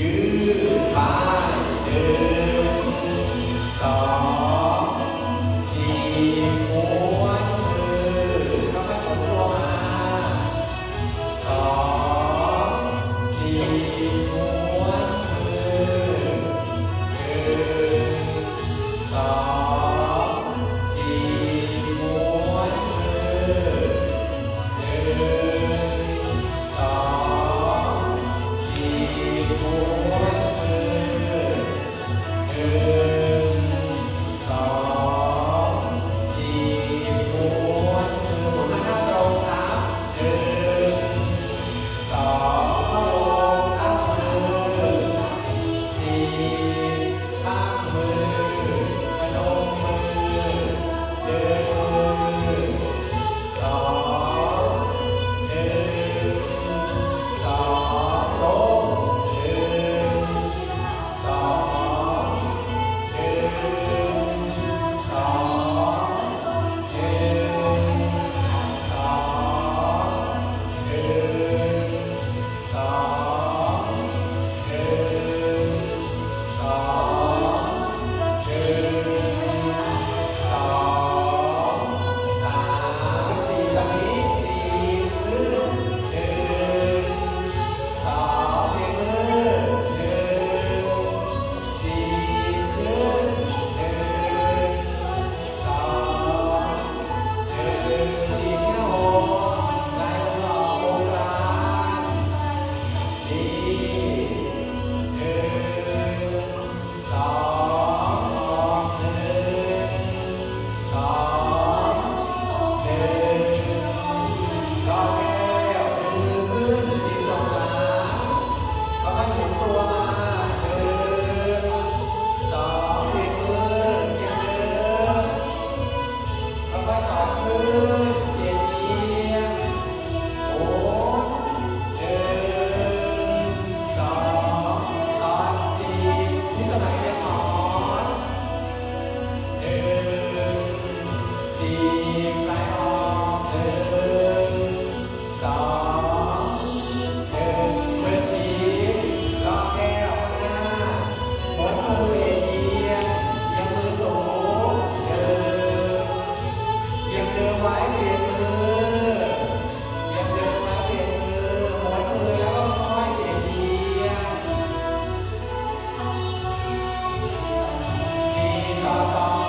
ยืดไปเดินสองทีม้วมือก็ไม่กลัวมาสองทีม้วมือหนึ่งสองทีม้วมือ 감사합니다.